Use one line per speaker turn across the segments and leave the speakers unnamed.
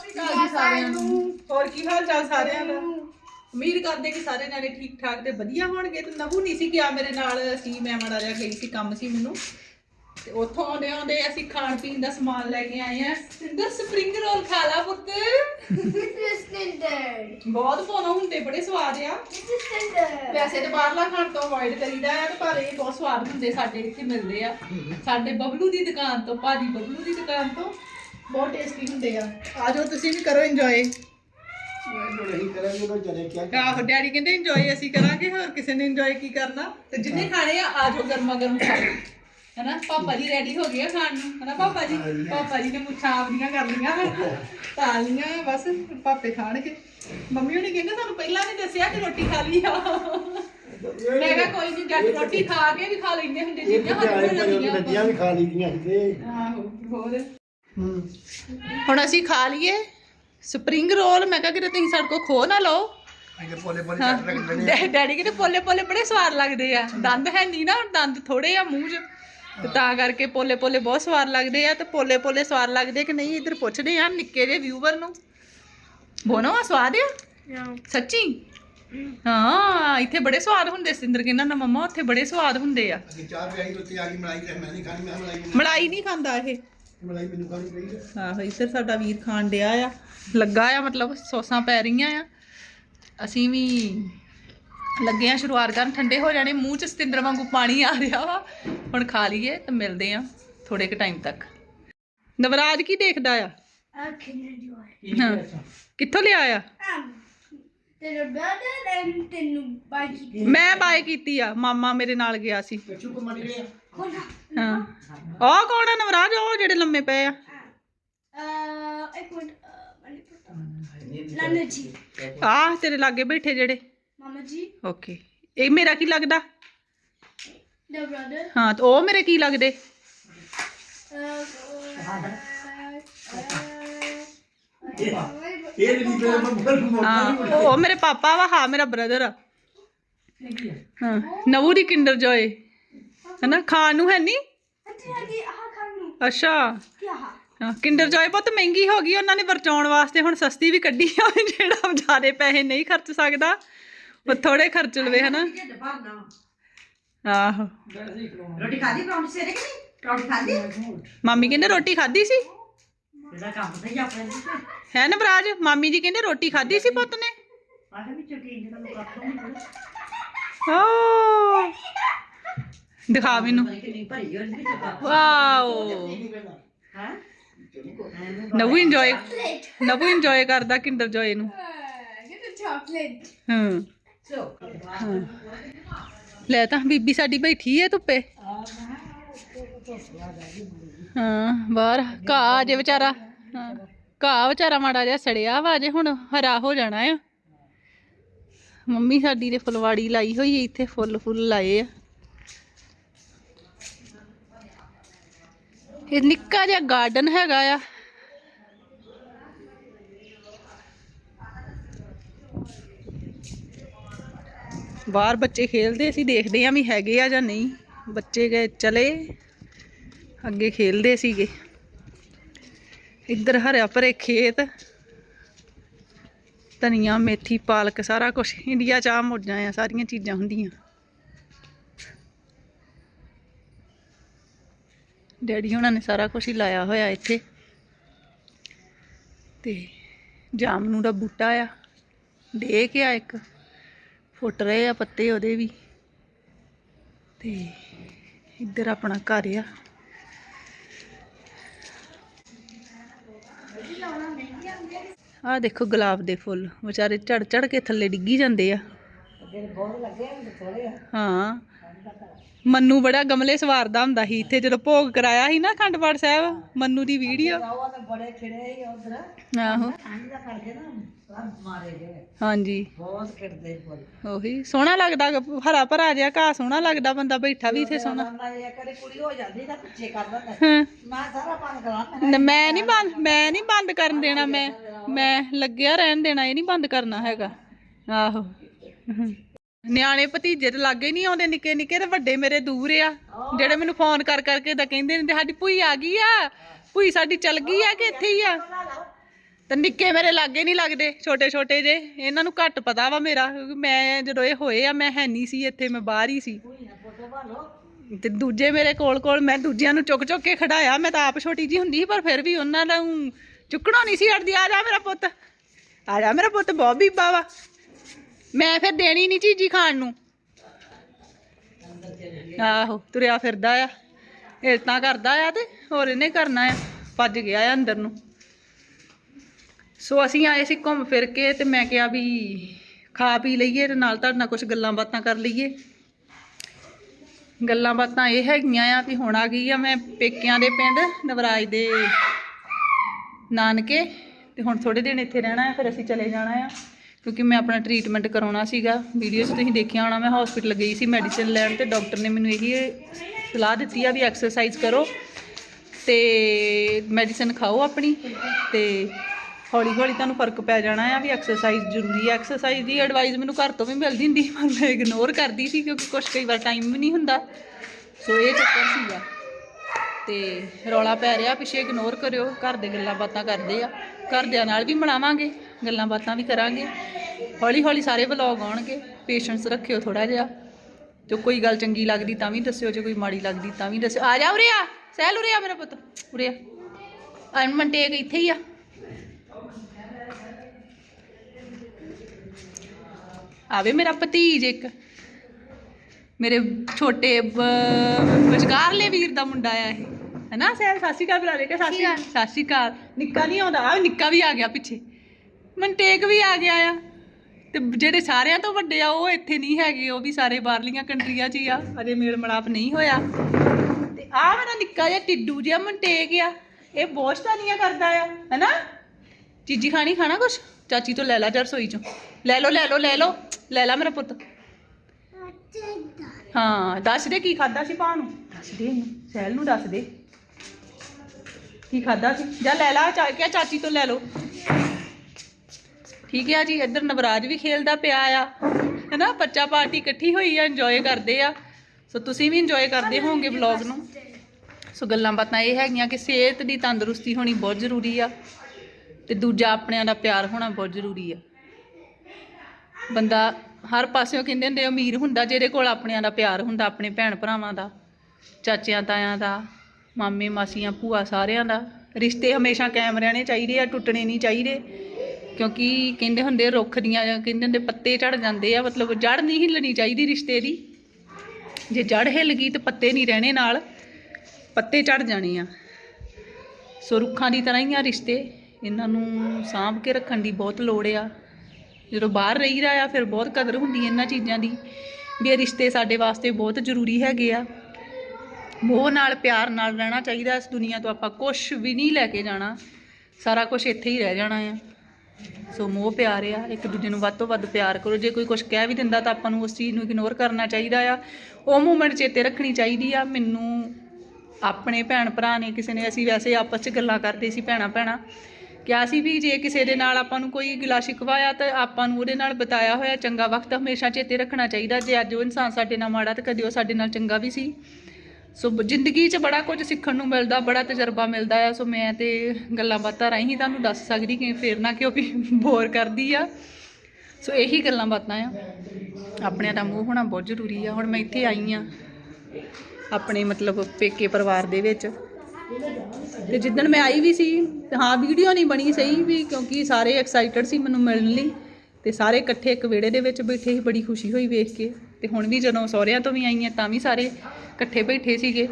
ਸ਼੍ਰੀ ਅਕਾਲ ਜੀ ਸਾਰਿਆਂ ਨੂੰ। ਹੋਰ ਕੀ ਹਾਲ ਚਾਲ ਸਾਰਿਆਂ ਦਾ? ਉਮੀਦ ਕਰਦੇ ਕਿ ਸਾਰੇ ਨਾਲੇ ਠੀਕ ਠਾਕ ਤੇ ਵਧੀਆ ਹੋਣਗੇ। ਤੇ ਨਵੂ ਨਹੀਂ ਸੀ ਗਿਆ ਮੇਰੇ ਨਾਲ, ਸੀ ਮੈਂ ਮਾੜਾ ਜਿਹਾ ਗਈ ਸੀ ਕੰਮ ਸੀ ਮੈਨੂੰ। ਤੇ ਉੱਥੋਂ ਆਉਂਦੇ ਆਉਂਦੇ ਅਸੀਂ ਖਾਣ ਪੀਣ ਦਾ ਸਮਾਨ ਲੈ ਕੇ ਆਏ ਆ ਸਿੰਦਰ ਸਪਰਿੰਗ ਰੋਲ ਖਾ ਲਾ ਪੁੱਤ।
This is standard.
ਬਹੁਤ ਪਾਉਣਾ ਹੁੰਦੇ, ਬੜੇ ਸਵਾਦ ਆ।
This is standard.
ਵੈਸੇ ਤੇ ਬਾਹਰਲਾ ਖਾਣ ਤੋਂ ਅਵੋਇਡ ਕਰੀਦਾ ਆ ਤੇ ਪਰ ਇਹ ਬਹੁਤ ਸਵਾਦ ਹੁੰਦੇ ਸਾਡੇ ਇੱਥੇ ਮਿਲਦੇ ਆ। ਸਾਡੇ ਬਬਲੂ ਦੀ ਦੁਕਾਨ ਤੋਂ, ਭਾਜੀ ਬਬਲੂ ਦੀ ਦੁਕਾਨ ਤੋਂ। ਬਹੁਤ ਟੇਸਟੀ ਹੁੰਦੇ ਆ। ਆ ਜਾਓ ਤੁਸੀਂ ਵੀ ਕਰੋ ਇੰਜੋਏ
ਨਹੀਂ ਕਰਾਂਗੇ ਤਾਂ ਚਲੇ ਕਿਆ
ਆਹੋ ਡੈਡੀ ਕਹਿੰਦੇ ਇੰਜੋਏ ਅਸੀਂ ਕਰਾਂਗੇ ਹੋਰ ਕਿਸੇ ਨੇ ਇੰਜੋਏ ਕੀ ਕਰਨਾ? ਤੇ ਜਿੰਨੇ ਖਾਣੇ ਆ ਆ ਜਾਓ ਗਰਮਾ ਗਰਮ ਖਾਓ ਹਨਾ? ਪਾਪਾ ਜੀ ਰੈਡੀ ਹੋ ਗਏ ਆ ਖਾਣ ਨੂੰ। ਹਨਾ ਪਾਪਾ ਜੀ? ਪਾਪਾ ਜੀ ਨੇ ਮੁੱਛਾਂ ਆਪਣੀਆਂ ਕਰ ਲੀਆਂ ਤਾਂ ਲੀਆਂ ਬਸ ਪਾਪੇ ਖਾਣਗੇ। ਮੰਮੀ ਉਹਨੇ ਕਹਿੰਦੇ ਸਾਨੂੰ ਪਹਿਲਾਂ ਨਹੀਂ ਦੱਸਿਆ ਕਿ ਰੋਟੀ ਖਾ ਲਈ ਆ। ਮੈਂ ਕਿਹਾ ਕੋਈ ਨਹੀਂ ਜੱਟ ਰੋਟੀ ਖਾ ਕੇ ਵੀ ਖਾ ਲੈਂਦੇ ਹੁੰਦੇ ਚੀਜ਼ਾਂ ਹੱਥ
ਵੀ ਖਾ ਲਈਆਂ
ਆਹੋ ਹੋਰ।
ਹੂੰ।
ਹੁਣ ਅਸੀਂ ਖਾ ਲਈਏ ਸਪਰਿੰਗ ਰੋਲ। ਮੈਂ ਕਿਹਾ ਕਿ ਤੁਸੀਂ ਸਾਡੇ ਖੋ ਨਾ ਲਓ।
ਇਹਦੇ ਪੋਲੇ ਪੋਲੇ
ਹਾਂ।
ਕੱਟ ਰੱਖ ਲੈਣੇ
ਡੈ- ਡੈਡੀ ਕਹਿੰਦੇ ਪੋਲੇ ਪੋਲੇ ਬੜੇ ਸਵਾਦ ਲੱਗਦੇ ਆ। ਦੰਦ ਹੈ ਨਹੀਂ ਨਾ ਦੰਦ ਥੋੜੇ ਆ ਮੂੰਹ 'ਚ। ਤੇ ਤਾਂ ਕਰਕੇ ਪੋਲੇ ਪੋਲੇ ਬਹੁਤ ਸਵਾਦ ਲੱਗਦੇ ਆ। ਤੇ ਪੋਲੇ ਪੋਲੇ ਸਵਾਦ ਲੱਗਦੇ ਕਿ ਨਹੀਂ ਇੱਧਰ ਪੁੱਛਦੇ ਆ ਨਿੱਕੇ ਜਿਹੇ ਵਿਊਵਰ ਨੂੰ। ਬੋਨੋ ਆ ਸਵਾਦ ਆ. ਸੱਚੀ? ਹਾਂ। ਇੱਥੇ ਬੜੇ ਸਵਾਦ ਹੁੰਦੇ ਸਿੰਦਰ ਕਹਿੰਦਾ ਨਾ ਮੰਮਾ ਉੱਥੇ ਬੜੇ ਸਵਾਦ ਹੁੰਦੇ ਆ।
ਅਸੀਂ ਚਾਹ ਪਿਆਈ ਰੋਟੀ ਆ ਗਈ ਮਲਾਈ ਤੇ ਮੈਂ ਨਹੀਂ ਖਾਣੀ ਮੈਂ ਮਲਾਈ ਨਹੀਂ-
ਮਲਾਈ ਨਹੀਂ ਖਾਂਦਾ ਇਹ।
ਮਲਾਈ ਮੈਨੂੰ ਖਾਣੀ ਪਈ ਹੈ।
ਆਹੋ ਇੱਧਰ ਸਾਡਾ ਵੀਰ ਖਾਣ ਡਿਆ ਆ। ਲੱਗਾ ਆ ਮਤਲਬ ਸੌਸਾਂ ਪੈ ਰਹੀਆਂ ਆ। ਅਸੀਂ ਵੀ ਲੱਗੇ ਆ ਸ਼ੁਰੂਆਤ ਕਰਨ ਠੰਡੇ ਹੋ ਜਾਣੇ ਮੂੰਹ ਚ ਸਤਿੰਦਰ ਵਾਂਗੂ ਪਾਣੀ ਆ ਰਿਹਾ ਵਾ। ਹੁਣ ਖਾ ਲਈਏ ਤੇ ਮਿਲਦੇ ਆ ਥੋੜੇ ਕੁ ਟਾਈਮ ਤੱਕ। ਨਵਰਾਜ ਕੀ ਦੇਖਦਾ ਆ. ਹਾਂ। ਕਿੱਥੋਂ ਲਿਆ ਆ?
ਤੇਰਾ ਤੈਨੂੰ
ਮੈਂ ਬਾਏ ਕੀਤੀ ਆ। ਮਾਮਾ ਮੇਰੇ ਨਾਲ ਗਿਆ ਸੀ।
ਕੱਚੂ ਕੋ ਮਣੀ ਗਿਆ
ਕੋਣ
ਹਾਂ। ਉਹ ਕੌਣ ਆ ਨਵਰਾਜ? ਉਹ ਜਿਹੜੇ ਲੰਮੇ ਪਏ ਆ।
ਅਹ ਇੱਕ ਮਿੰਟ ਅਹ, ਮੈਨੂੰ ਪਤਾ ਨਾਨਾ ਜੀ।
ਆ ਤੇਰੇ ਲਾਗੇ ਬੈਠੇ ਜਿਹੜੇ।
ਮਾਮਾ ਜੀ।
ਓਕੇ। ਇਹ ਮੇਰਾ ਕੀ ਲੱਗਦਾ?
ਦਾ
ਹਾਂ ਤੇ ਉਹ ਮੇਰੇ ਕੀ ਲੱਗਦੇ?
ਇਹ ਨਹੀਂ ਤੇ ਮੈਂ ਬੋਲ ਮੋਟਾ
ਹਾਂ ਉਹ ਮੇਰੇ ਪਾਪਾ ਵਾ ਹਾਂ ਮੇਰਾ ਬ੍ਰਦਰ ਆ। ਹਾਂ ਨਵੂ ਦੀ ਕਿੰਡਰ ਜੋਏ ਹਨਾ ਖਾਣ ਨੂੰ ਹੈ ਨਹੀਂ
ਅੱਛਾ ਜੀ ਆਹ ਖਾਣ ਨੂੰ।
ਅੱਛਾ।
ਕੀ ਆਹ।
ਹਾਂ ਕਿੰਡਰ ਜੋਏ ਬਹੁਤ ਮਹਿੰਗੀ ਹੋ ਗਈ ਉਹਨਾਂ ਨੇ ਵਰਚਾਉਣ ਵਾਸਤੇ ਹੁਣ ਸਸਤੀ ਵੀ ਕੱਢੀ ਆ ਜਿਹੜਾ ਜ਼ਿਆਦੇ ਪੈਸੇ ਨਹੀਂ ਖਰਚ ਸਕਦਾ ਉਹ ਥੋੜੇ ਖਰਚ ਲਵੇ ਹਨਾ। ਆਹੋ।
ਰੋਟੀ ਖਾਦੀ ਪਰੌਂਠੀ ਸਵੇਰੇ ਕਿ ਨਹੀਂ? ਪਰੌਂਠੀ ਖਾਦੀ
ਮਾਮੀ ਕਹਿੰਦੇ ਰੋਟੀ ਖਾਧੀ ਸੀ?
ਇਹਦਾ ਕੰਮ ਨਹੀਂ ਆਪਣੇ ਨੂੰ
ਹੈ ਨਾ ਬਰਾਜ ਮਾਮੀ ਜੀ ਕਹਿੰਦੇ ਰੋਟੀ ਖਾਧੀ ਸੀ ਪੁੱਤ ਨੇ?
ਆਹ ਵੀ ਚੁੱਕੀ ਨਿਕਲ ਕੱਟੋ ਨਹੀਂ।
ਓ। ਦਿਖਾ ਮੈਨੂੰ। ਵਾਓ।
ਹਾਂ?
ਨਵੂ ਇੰਜੋਏ ਨਵੂ ਇੰਜੋਏ ਕਰਦਾ ਕਿੰਡਰ ਜੋਏ ਨੂੰ। ਹਾਂ। ਲੈ ਤਾਂ ਬੀਬੀ ਸਾਡੀ ਬੈਠੀ ਹੈ ਧੁੱਪੇ। ਹਾਂ ਬਾਹਰ ਘਾਹ ਜੇ ਵਿਚਾਰਾ। ਹਾਂ ਘਾਹ ਵਿਚਾਰਾ ਮਾੜਾ ਜਿਹਾ ਸੜਿਆ ਵਾ ਜੇ ਹੁਣ ਹਰਾ ਹੋ ਜਾਣਾ ਆ। ਮੰਮੀ ਸਾਡੀ ਦੇ ਫੁਲਵਾੜੀ ਲਾਈ ਹੋਈ ਹੈ ਇੱਥੇ ਫੁੱਲ ਫੁੱਲ ਲਾਏ ਆ। ਇਹ ਨਿੱਕਾ ਜਿਹਾ ਗਾਰਡਨ ਹੈਗਾ ਆ। ਬਾਹਰ ਬੱਚੇ ਖੇਲਦੇ ਸੀ ਦੇਖਦੇ ਆਂ ਵੀ ਹੈਗੇ ਆ ਜਾਂ ਨਹੀਂ। ਬੱਚੇ ਗਏ ਚਲੇ, ਅੱਗੇ ਖੇਲਦੇ ਸੀਗੇ। ਇੱਧਰ ਹਰਿਆ ਭਰੇ ਖੇਤ, ਧਨੀਆ, ਮੇਥੀ, ਪਾਲਕ, ਸਾਰਾ ਕੁਝ ਇੰਡੀਆ ਚ ਆ ਮੋਜਾਂ ਆ, ਸਾਰੀਆਂ ਚੀਜ਼ਾਂ ਹੁੰਦੀਆਂ। ਡੈਡੀ ਉਹਨਾਂ ਨੇ ਸਾਰਾ ਕੁਝ ਹੀ ਲਾਇਆ ਹੋਇਆ ਇੱਥੇ। ਤੇ ਜਾਮਨੂ ਦਾ ਬੂਟਾ ਆ ਦੇ ਕੇ ਆ ਇੱਕ। ਫੁੱਟ ਰਹੇ ਆ ਪੱਤੇ ਉਹਦੇ ਵੀ। ਤੇ ਇੱਧਰ ਆਪਣਾ ਘਰ ਆ। ਆ ਦੇਖੋ ਗੁਲਾਬ ਦੇ ਫੁੱਲ। ਵਿਚਾਰੇ ਝੜ ਝੜ ਕੇ ਥੱਲੇ ਡਿੱਗੀ ਜਾਂਦੇ ਆ। ਹਾਂ। ਮੰਨੂ ਬੜਾ ਗਮਲੇ ਸਵਾਰਦਾ ਹੁੰਦਾ ਸੀ ਇੱਥੇ ਜਦੋਂ ਭੋਗ ਕਰਾਇਆ ਸੀ ਨਾ ਅਖੰਡ ਪਾਠ ਸਾਹਿਬ ਮੰਨੂ ਦੀ ਵੀਡੀਓ।
ਬੜੇ ਖਿੜੇ ਉਧਰ।
ਆਹੋ।
ਠੰਡ ਦਾ ਕਰਕੇ ਨਾ ਸਭ ਮਾਰੇ ਗਏ।
ਹਾਂਜੀ।
ਬਹੁਤ ਖਿੜਦੇ ਫੁੱਲ
ਉਹੀ ਸੋਹਣਾ ਲੱਗਦਾ ਹਰਾ ਭਰਾ ਜਿਹਾ ਘਾਹ ਸੋਹਣਾ ਲੱਗਦਾ ਬੰਦਾ ਬੈਠਾ ਵੀ ਇੱਥੇ ਸੋਹਣਾ।
ਮੈਂ ਇਹ ਕਦੇ ਕੁੜੀ ਹੋ ਜਾਂਦੀ ਤਾਂ ਪਿੱਛੇ ਕਰ ਦਿੰਦਾ।
ਹਾਂ।
ਮੈਂ ਸਾਰਾ ਬੰਦ ਕਰਾਂ
ਮੈਂ ਨਹੀਂ ਬੰਦ ਮੈਂ ਨਹੀਂ ਬੰਦ ਕਰਨ ਦੇਣਾ ਮੈਂ ਮੈਂ ਲੱਗਿਆ ਰਹਿਣ ਦੇਣਾ ਇਹ ਨਹੀਂ ਬੰਦ ਕਰਨਾ ਹੈਗਾ। ਆਹੋ। ਨਿਆਣੇ ਭਤੀਜੇ ਤੇ ਲਾਗੇ ਨਹੀਂ ਆਉਂਦੇ ਨਿੱਕੇ ਨਿੱਕੇ ਤੇ ਵੱਡੇ ਮੇਰੇ ਦੂਰ ਆ। ਜਿਹੜੇ ਮੈਨੂੰ ਫੋਨ ਕਰ ਕਰਕੇ ਤਾਂ ਕਹਿੰਦੇ ਨੇ ਸਾਡੀ ਭੂਈ ਆ ਗਈ ਆ। ਭੂਈ ਸਾਡੀ ਚਲ ਗਈ ਆ ਕਿ ਇੱਥੇ ਹੀ ਆ? ਤੇ ਨਿੱਕੇ ਮੇਰੇ ਲਾਗੇ ਨਹੀਂ ਲੱਗਦੇ ਛੋਟੇ ਛੋਟੇ ਜੇ। ਇਹਨਾਂ ਨੂੰ ਘੱਟ ਪਤਾ ਵਾ ਮੇਰਾ ਕਿਉਂਕਿ ਮੈਂ ਜਦੋਂ ਇਹ ਹੋਏ ਆ ਮੈਂ ਹੈ ਨਹੀਂ ਸੀ ਇੱਥੇ ਮੈਂ ਬਾਹਰ ਹੀ ਸੀ। ਤੇ ਦੂਜੇ ਮੇਰੇ ਕੋਲ ਕੋਲ ਮੈਂ ਦੂਜਿਆਂ ਨੂੰ ਚੁੱਕ ਚੁੱਕ ਕੇ ਖੜਾਇਆ ਮੈਂ ਤਾਂ ਆਪ ਛੋਟੀ ਜੀ ਹੁੰਦੀ ਸੀ ਪਰ ਫਿਰ ਵੀ ਉਹਨਾਂ ਨੂੰ ਚੁੱਕਣਾ ਨਹੀਂ ਸੀ ਅੜਦੀ ਆ ਜਾ ਮੇਰਾ ਪੁੱਤ ਆ ਜਾ ਮੇਰਾ ਪੁੱਤ ਬਹੁਤ ਬੀਬਾ ਵਾ। ਮੈਂ ਫਿਰ ਦੇਣੀ ਨਹੀਂ ਚੀਜੀ ਖਾਣ ਨੂੰ। ਆਹੋ, ਤੁਰਿਆ ਫਿਰਦਾ ਆ। ਇਹ ਕਰਦਾ ਆ ਤੇ ਹੋਰ ਇਹਨੇ ਕਰਨਾ ਆ। ਭੱਜ ਗਿਆ ਆ ਅੰਦਰ ਨੂੰ। ਸੋ ਅਸੀਂ ਆਏ ਸੀ ਘੁੰਮ ਫਿਰ ਕੇ ਤੇ ਮੈਂ ਕਿਹਾ ਵੀ ਖਾ ਪੀ ਲਈਏ ਤੇ ਨਾਲ ਤੁਹਾਡੇ ਨਾਲ ਕੁਝ ਗੱਲਾਂ ਬਾਤਾਂ ਕਰ ਲਈਏ। ਗੱਲਾਂ ਬਾਤਾਂ ਇਹ ਹੈਗੀਆਂ ਆ ਵੀ ਹੁਣ ਆ ਗਈ ਆ ਮੈਂ ਪੇਕਿਆਂ ਦੇ ਪਿੰਡ, ਨਵਰਾਜ ਦੇ ਨਾਨਕੇ। ਤੇ ਹੁਣ ਥੋੜੇ ਦਿਨ ਇੱਥੇ ਰਹਿਣਾ ਆ, ਫਿਰ ਅਸੀਂ ਚਲੇ ਜਾਣਾ ਆ। ਕਿਉਂਕਿ ਮੈਂ ਆਪਣਾ ਟ੍ਰੀਟਮੈਂਟ ਕਰਾਉਣਾ ਸੀਗਾ ਵੀਡੀਓ 'ਚ ਤੁਸੀਂ ਦੇਖਿਆ ਹੋਣਾ ਮੈਂ ਹਸਪੀਟਲ ਗਈ ਸੀ ਮੈਡੀਸਿਨ ਲੈਣ ਤੇ ਡਾਕਟਰ ਨੇ ਮੈਨੂੰ ਇਹੀ ਸਲਾਹ ਦਿੱਤੀ ਆ ਵੀ ਐਕਸਰਸਾਈਜ਼ ਕਰੋ ਤੇ ਮੈਡੀਸਿਨ ਖਾਓ ਆਪਣੀ ਤੇ ਹੌਲੀ ਹੌਲੀ ਤੁਹਾਨੂੰ ਫ਼ਰਕ ਪੈ ਜਾਣਾ ਆ ਵੀ ਐਕਸਰਸਾਈਜ਼ ਜ਼ਰੂਰੀ ਹੈ ਐਕਸਰਸਾਈਜ਼ ਦੀ ਐਡਵਾਈਸ ਮੈਨੂੰ ਘਰ ਤੋਂ ਵੀ ਮਿਲਦੀ ਹੁੰਦੀ ਸੀ, ਪਰ ਮੈਂ ਇਗਨੋਰ ਕਰਦੀ ਸੀ ਕਿਉਂਕਿ ਕੁਝ ਕਈ ਵਾਰ ਟਾਈਮ ਵੀ ਨਹੀਂ ਹੁੰਦਾ। ਸੋ ਇਹ ਚੱਕਰ ਸੀਗਾ। ਤੇ ਰੌਲਾ ਪੈ ਰਿਹਾ ਪਿੱਛੇ ਇਗਨੋਰ ਕਰਿਓ ਘਰ ਦੇ ਗੱਲਾਂ ਬਾਤਾਂ ਕਰਦੇ ਆ। ਘਰਦਿਆਂ ਨਾਲ ਵੀ ਮਨਾਵਾਂਗੇ ਗੱਲਾਂ ਬਾਤਾਂ ਵੀ ਕਰਾਂਗੇ। ਹੌਲੀ ਹੌਲੀ ਸਾਰੇ ਵਲੌਗ ਆਉਣਗੇ। ਪੇਸ਼ੈਂਸ ਰੱਖਿਓ ਥੋੜਾ ਜਿਹਾ। ਜੋ ਕੋਈ ਗੱਲ ਚੰਗੀ ਲੱਗਦੀ ਤਾਂ ਵੀ ਦੱਸਿਓ ਜੇ ਕੋਈ ਮਾੜੀ ਲੱਗਦੀ ਤਾਂ ਵੀ ਦੱਸਿਓ। ਆ ਜਾ ਉਰੇ ਆ। ਸਹਿਲ ਉਰੇ ਆ ਮੇਰਾ ਪੁੱਤ। ਉਰੇ ਆ। ਅਨਮਨ ਟੇਕ ਇੱਥੇ ਹੀ ਆ। ਆਵੇ ਮੇਰਾ ਭਤੀਜ ਇੱਕ। ਮੇਰੇ ਛੋਟੇ ਵਿਚਕਾਰਲੇ ਵੀਰ ਦਾ ਮੁੰਡਾ ਆ ਇਹ। ਹੈਨਾ ਸਹਿਲ? ਸਤਿ ਸ਼੍ਰੀ ਅਕਾਲ ਬੁਲਾ ਦੇ ਕੇ ਸਤਿ ਸ਼੍ਰੀ ਅਕਾਲ। ਨਿੱਕਾ ਨਹੀਂ ਆਉਂਦਾ ਆ ਨਿੱਕਾ ਵੀ ਆ ਗਿਆ ਪਿੱਛੇ। ਮਨਟੇਕ ਵੀ ਆ ਗਿਆ ਆ। ਤੇ ਜਿਹੜੇ ਸਾਰਿਆਂ ਤੋਂ ਵੱਡੇ ਆ, ਉਹ ਇੱਥੇ ਨਹੀਂ ਹੈਗੇ, ਉਹ ਵੀ ਸਾਰੇ ਬਾਹਰਲੀਆਂ ਕੰਟਰੀਆਂ 'ਚ ਹੀ ਆ। ਅਜੇ ਮੇਲ ਮਲਾਪ ਨਹੀਂ ਹੋਇਆ। ਤੇ ਆ ਮੇਰਾ ਨਿੱਕਾ ਜਿਹਾ ਟਿੱਡੂ ਜਿਹਾ ਮਨਟੇਕ ਆ। ਇਹ ਬਹੁਤ ਸ਼ਤਾਨੀਆਂ ਕਰਦਾ ਆ, ਹੈਨਾ? ਚੀਜੀ ਖਾਣੀ, ਖਾਣਾ ਕੁਛ? ਚਾਚੀ ਤੋਂ ਲੈ ਲਾ ਜਰ ਰਸੋਈ ਚੋਂ। ਲੈ ਲੋ ਲੈ ਲੋ ਲੈ ਲੋ ਲੈ ਲਾ ਮੇਰਾ ਪੁੱਤ। ਹਾਂ, ਦੱਸ ਦੇ ਕੀ ਖਾਦਾ ਸੀ ਭਾਅ ਨੂੰ? ਦੱਸ ਦੇ ਇਹਨੂੰ ਸਹਿਲ ਨੂੰ ਦੱਸ ਦੇ। ਕੀ ਖਾਦਾ ਸੀ? ਜਾਂ ਲੈ ਲਾ, ਚਾ ਕਿਆ ਚਾਚੀ ਤੋਂ ਲੈ ਲੋ ਠੀਕ ਹੈ ਜੀ ਇੱਧਰ ਨਵਰਾਜ ਵੀ ਖੇਲਦਾ ਪਿਆ ਆ। ਹੈਨਾ ਬੱਚਾ ਪਾਰਟੀ ਇਕੱਠੀ ਹੋਈ ਆ ਇੰਜੋਏ ਕਰਦੇ ਆ। ਸੋ ਤੁਸੀਂ ਵੀ ਇੰਜੋਏ ਕਰਦੇ ਹੋਵੋਗੇ ਵਲੌਗ ਨੂੰ। ਸੋ ਗੱਲਾਂ ਬਾਤਾਂ ਇਹ ਹੈਗੀਆਂ ਕਿ ਸਿਹਤ ਦੀ ਤੰਦਰੁਸਤੀ ਹੋਣੀ ਬਹੁਤ ਜ਼ਰੂਰੀ ਆ ਤੇ ਦੂਜਾ ਆਪਣਿਆਂ ਦਾ ਪਿਆਰ ਹੋਣਾ ਬਹੁਤ ਜ਼ਰੂਰੀ ਆ। ਬੰਦਾ ਹਰ ਪਾਸਿਓਂ ਕਹਿੰਦੇ ਹੁੰਦੇ ਅਮੀਰ ਹੁੰਦਾ ਜਿਹਦੇ ਕੋਲ ਆਪਣਿਆਂ ਦਾ ਪਿਆਰ ਹੁੰਦਾ ਆਪਣੇ ਭੈਣ ਭਰਾਵਾਂ ਦਾ ਚਾਚਿਆਂ ਤਾਇਆਂ ਦਾ ਮਾਮੇ ਮਾਸੀਆਂ ਭੂਆ ਸਾਰਿਆਂ ਦਾ। ਰਿਸ਼ਤੇ ਹਮੇਸ਼ਾ ਕਾਇਮ ਰਹਿਣੇ ਚਾਹੀਦੇ ਆ ਟੁੱਟਣੇ ਨਹੀਂ ਚਾਹੀਦੇ। ਕਿਉਂਕਿ ਕਹਿੰਦੇ ਹੁੰਦੇ ਰੁੱਖ ਦੀਆਂ, ਕਹਿੰਦੇ ਹੁੰਦੇ ਪੱਤੇ ਝੜ ਜਾਂਦੇ ਆ, ਮਤਲਬ ਜੜ ਨਹੀਂ ਹਿੱਲਣੀ ਚਾਹੀਦੀ ਰਿਸ਼ਤੇ ਦੀ। ਜੇ ਜੜ ਹਿੱਲ ਗਈ ਤਾਂ ਪੱਤੇ ਨਹੀਂ ਰਹਿਣੇ ਨਾਲ, ਪੱਤੇ ਝੜ ਜਾਣੇ ਆ। ਸੋ ਰੁੱਖਾਂ ਦੀ ਤਰ੍ਹਾਂ ਹੀ ਆ ਰਿਸ਼ਤੇ। ਇਹਨਾਂ ਨੂੰ ਸਾਂਭ ਕੇ ਰੱਖਣ ਦੀ ਬਹੁਤ ਲੋੜ ਆ। ਜਦੋਂ ਬਾਹਰ ਰਹੀਦਾ ਆ, ਫਿਰ ਬਹੁਤ ਕਦਰ ਹੁੰਦੀ ਇਹਨਾਂ ਚੀਜ਼ਾਂ ਦੀ। ਵੀ ਇਹ ਰਿਸ਼ਤੇ ਸਾਡੇ ਵਾਸਤੇ ਬਹੁਤ ਜ਼ਰੂਰੀ ਹੈਗੇ ਆ। ਮੋਹ ਨਾਲ, ਪਿਆਰ ਨਾਲ ਰਹਿਣਾ ਚਾਹੀਦਾ ਇਸ ਦੁਨੀਆ ਤੋਂ। ਆਪਾਂ ਕੁਝ ਵੀ ਨਹੀਂ ਲੈ ਕੇ ਜਾਣਾ। ਸਾਰਾ ਕੁਝ ਇੱਥੇ ਹੀ ਰਹਿ ਜਾਣਾ ਆ। ਸੋ ਮੋਹ ਪਿਆਰ ਆ, ਇੱਕ ਦੂਜੇ ਨੂੰ ਵੱਧ ਤੋਂ ਵੱਧ ਪਿਆਰ ਕਰੋ। ਜੇ ਕੋਈ ਕੁਝ ਕਹਿ ਵੀ ਦਿੰਦਾ ਤਾਂ ਆਪਾਂ ਨੂੰ ਉਸ ਚੀਜ਼ ਨੂੰ ਇਗਨੋਰ ਕਰਨਾ ਚਾਹੀਦਾ ਆ। ਉਹ ਮੂਮੈਂਟ ਚੇਤੇ ਰੱਖਣੀ ਚਾਹੀਦੀ ਆ। ਮੈਨੂੰ ਆਪਣੇ ਭੈਣ ਭਰਾ ਨੇ, ਕਿਸੇ ਨੇ ਅਸੀਂ ਵੈਸੇ ਆਪਸ 'ਚ ਗੱਲਾਂ ਕਰਦੇ ਸੀ ਭੈਣਾ ਭੈਣਾ। ਕਿਹਾ ਸੀ ਵੀ ਜੇ ਕਿਸੇ ਦੇ ਨਾਲ ਆਪਾਂ ਨੂੰ ਕੋਈ ਗਿਲਾ ਸ਼ਿਕਵਾ ਆ ਤਾਂ ਆਪਾਂ ਨੂੰ ਉਹਦੇ ਨਾਲ ਬਤਾਇਆ ਹੋਇਆ ਚੰਗਾ ਵਕਤ ਹਮੇਸ਼ਾ ਚੇਤੇ ਰੱਖਣਾ ਚਾਹੀਦਾ। ਜੇ ਅੱਜ ਉਹ ਇਨਸਾਨ ਸਾਡੇ ਨਾਲ ਮਾੜਾ ਤਾਂ ਕਦੇ ਉਹ ਸਾਡੇ ਨਾਲ ਚੰਗਾ ਵੀ ਸੀ। ਸੋ ਜ਼ਿੰਦਗੀ 'ਚ ਬੜਾ ਕੁਝ ਸਿੱਖਣ ਨੂੰ ਮਿਲਦਾ, ਬੜਾ ਤਜਰਬਾ ਮਿਲਦਾ ਆ। ਸੋ ਮੈਂ ਤੇ ਗੱਲਾਂ ਬਾਤਾਂ ਰਾਹੀਂ ਤੁਹਾਨੂੰ ਦੱਸ ਸਕਦੀ ਕਿ ਫੇਰ ਨਾ ਕਿ ਵੀ ਬੋਰ ਕਰਦੀ ਆ। ਸੋ ਇਹੀ ਗੱਲਾਂ ਬਾਤਾਂ ਆ। ਆਪਣਿਆਂ ਦਾ ਮੂੰਹ ਹੋਣਾ ਬਹੁਤ ਜ਼ਰੂਰੀ ਆ। ਹੁਣ ਮੈਂ ਇੱਥੇ ਆਈ ਆ, ਆਪਣੇ ਮਤਲਬ ਪੇਕੇ ਪਰਿਵਾਰ ਦੇ ਵਿੱਚ। ਤੇ ਜਿੱਦਣ ਮੈਂ ਆਈ ਵੀ ਸੀ ਹਾਂ, ਵੀਡੀਓ ਨਹੀਂ ਬਣੀ ਸਹੀ ਵੀ ਕਿਉਂਕਿ ਸਾਰੇ ਐਕਸਾਈਟਡ ਸੀ ਮੈਨੂੰ ਮਿਲਣ ਲਈ। ਤੇ ਸਾਰੇ ਇਕੱਠੇ ਇੱਕ ਵਿਹੜੇ ਦੇ ਵਿੱਚ ਬੈਠੇ ਸੀ, ਬੜੀ ਖੁਸ਼ੀ ਹੋਈ ਵੇਖ ਕੇ। ਤੇ ਹੁਣ ਵੀ ਜਦੋਂ ਸਹੁਰਿਆਂ ਤੋਂ ਵੀ ਆਈ ਹਾਂ ਤਾਂ ਵੀ ਸਾਰੇ ਇਕੱਠੇ ਬੈਠੇ ਸੀਗੇ।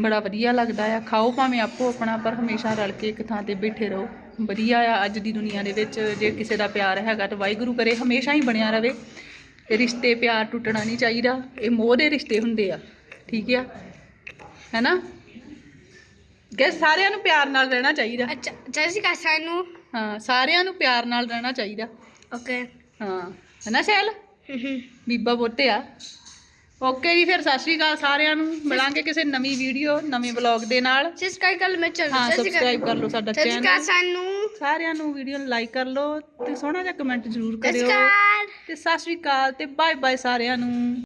ਬੜਾ ਵਧੀਆ ਲੱਗਦਾ ਆ। ਖਾਓ ਭਾਵੇਂ ਆਪੋ ਆਪਣਾ ਪਰ ਹਮੇਸ਼ਾ ਰਲ ਕੇ ਇੱਕ ਥਾਂ ਤੇ ਬੈਠੇ ਰਹੋ। ਵਧੀਆ ਆ ਅੱਜ ਦੀ ਦੁਨੀਆ ਦੇ ਵਿੱਚ। ਜੇ ਕਿਸੇ ਦਾ ਪਿਆਰ ਹੈਗਾ ਤਾਂ ਵਾਹਿਗੁਰੂ ਕਰੇ ਹਮੇਸ਼ਾ ਹੀ ਬਣਿਆ ਰਵੇ। ਰਿਸ਼ਤੇ ਪਿਆਰ ਟੁੱਟਣਾ ਨਹੀਂ ਚਾਹੀਦਾ। ਇਹ ਮੋਹ ਦੇ ਰਿਸ਼ਤੇ ਹੁੰਦੇ ਆ। ਠੀਕ ਆ? ਹੈਨਾ? ਕਿ ਸਾਰਿਆਂ ਨੂੰ ਪਿਆਰ ਨਾਲ ਰਹਿਣਾ ਚਾਹੀਦਾ।
ਅੱਛਾ ਜੈਸੀ ਕਾ ਸਾਨੂੰ
ਹਾਂ ਸਾਰਿਆਂ ਨੂੰ ਪਿਆਰ ਨਾਲ ਰਹਿਣਾ ਚਾਹੀਦਾ।
ਓਕੇ।
ਹਾਂ। ਹੈਨਾ ਸ਼ੈਲ ਬੀਬਾ ਬੋਤੇ ਆ। ਓਕੇ ਜੀ ਫਿਰ ਸਤਿ ਸ਼੍ਰੀ ਅਕਾਲ ਸਾਰਿਆਂ ਨੂੰ। ਮਿਲਾਂਗੇ ਕਿਸੇ ਨਵੀਂ ਵੀਡੀਓ ਨਵੇਂ ਵਲੌਗ ਦੇ ਨਾਲ।
ਸਬਸਕ੍ਰਾਈਬ ਕਰ ਲਓ ਮੈਂ ਚਲ
ਹਾਂ ਸਬਸਕ੍ਰਾਈਬ ਕਰ ਲਓ ਸਾਡਾ ਚੈਨਲ
ਸਾਨੂੰ।
ਸਾਰਿਆਂ ਨੂੰ ਵੀਡੀਓ ਨੂੰ ਲਾਈਕ ਕਰ ਲਓ ਤੇ ਸੋਹਣਾ ਜਿਹਾ ਕਮੈਂਟ ਜ਼ਰੂਰ ਕਰਿਓ। ਤੇ ਸਤਿ ਸ਼੍ਰੀ ਅਕਾਲ ਤੇ ਬਾਏ ਬਾਏ ਸਾਰਿਆਂ ਨੂੰ।